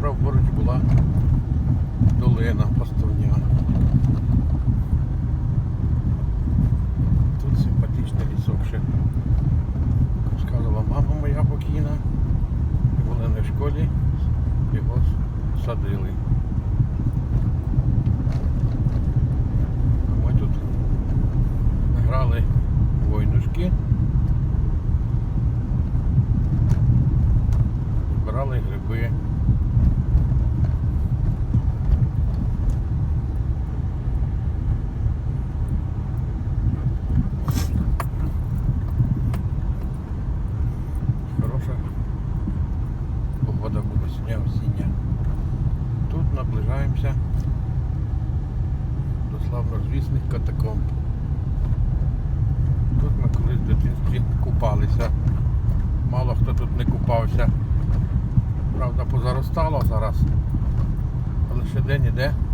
праворуч була долина поставня. Тут симпатичний лісок ще. Сказала мама моя покійна. Були на школі, його садили. Ми тут грали войнушки. Збирали гриби. Буде осіння. Тут наближаємося до славнозвісних катакомб. Тут ми колись в дитинстві купалися. Мало хто тут не купався. Правда, позаростало зараз. Але ще де-ніде врізується